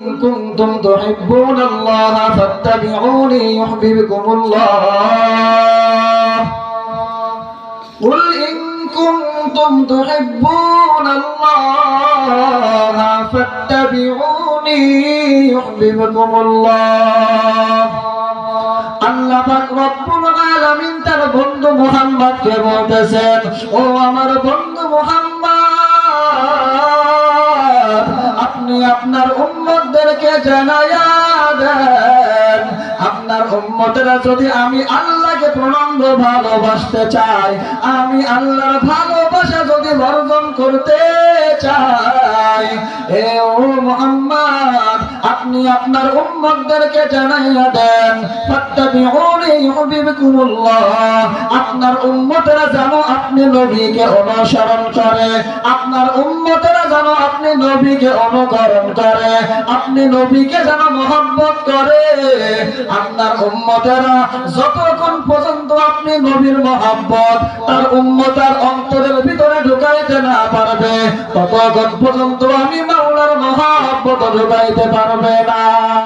إن كنتم تحبون الله فاتبعوني يحببكم الله قل إن كنتم تحبون الله فاتبعوني يحببكم الله আল্লাহ পাক রব্বুল আলামিন তার বন্ধু মুহাম্মদকে বলতেছেন ও আমার বন্ধু মুহাম্মদ আপনি আপনার উম্মতদেরকে জানায়া দেন। আপনার উম্মতেরা যদি আমি আল্লাহকে প্রণাম ভালোবাসতে চাই, আমি আল্লাহর ভালোবাসা যদি বর্জন করতে চাই, এ ও মুহাম্মদ, আপনি আপনার উম্মতদেরকে জানাইয়া দেন। আপনার উম্মতেরা জানো আপনি নবীকে অনুসরণ করে, আপনার উম্মতেরা আপনি নবীকে অনুকরণ করে, আপনি নবীকে যেন মোহাম্মত করে। আপনার উম্মতেরা যতক্ষণ পর্যন্ত আপনি নবীর মোহাম্মত তার উম্মতার অন্তরের ভিতরে ঢুকাইতে না পারবে, ততক্ষণ পর্যন্ত আমি মাওলার মহাব্বত ঢুকাইতে পারবে না।